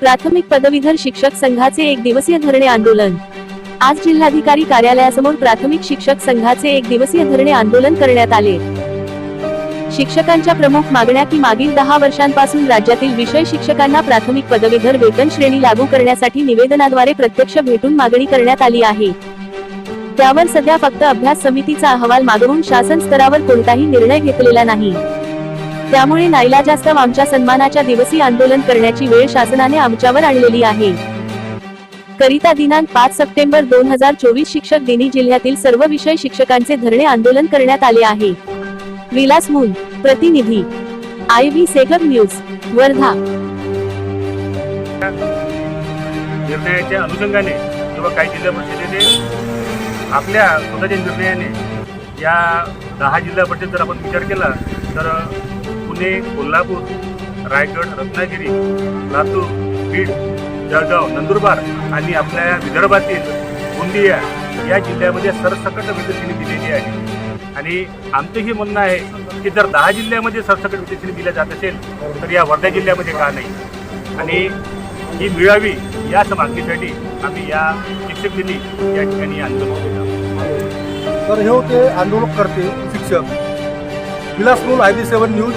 प्राथमिक पदवीधर शिक्षक संघाचे एक दिवसीय धरणे आंदोलन. आज जिल्हाधिकारी कार्यालयासमोर प्राथमिक शिक्षक संघाचे एक दिवसीय धरणे आंदोलन करण्यात आले. शिक्षकांच्या प्रमुख मागण्या की मागील दहा वर्षांपासून राज्यातील विषय शिक्षकांना प्राथमिक पदवीधर वेतन श्रेणी लागू करण्यासाठी निवेदनाद्वारे प्रत्यक्ष भेटून मागणी करण्यात आली आहे. त्यावर सध्या फक्त अभ्यास समितीचा अहवाल मागवून शासन स्तरावर कोणताही निर्णय घेतलेला नाही. त्यामुळे नाईलाजास्तव आमच्या सन्मानाच्या दिवसी आंदोलन करण्याची वेळ शासनाने आमच्यावर आणलेली आहे. करिता दिनांक पाच सप्टेंबर दोन हजार चोवीस शिक्षक दिनी जिल्ह्यातील सर्व विषय शिक्षकांचे धरणे आंदोलन करण्यात आले आहे. विलास मूल प्रतिनिधी. आय व्ही सेगर न्यूज वर्धा. निर्णयाच्या अनुषंगाने किंवा काही जिल्हा परिषदेने आपल्या स्वतःच्या निर्णयाने या दहा जिल्हा परिषद जर आपण विचार केला तर पुणे कोल्हापूर रायगड रत्नागिरी लातूर बीड जळगाव नंदुरबार आणि आपल्या विदर्भातील गोंदिया या जिल्ह्यामध्ये सरसकट विद्युतश्रेणी दिलेली आहे. आणि आमचं हे म्हणणं आहे की जर दहा जिल्ह्यामध्ये सरसकट विद्युतश्रेणी दिल्या जात असेल तर या वर्धा जिल्ह्यामध्ये का नाही? आणि ही मिळावी याच मागणीसाठी आम्ही या शिक्षक दिनी या ठिकाणी आंदोलन केलं. तर हे होते आंदोलन करते शिक्षक. विलास मूल आय बी सेवन न्यूज.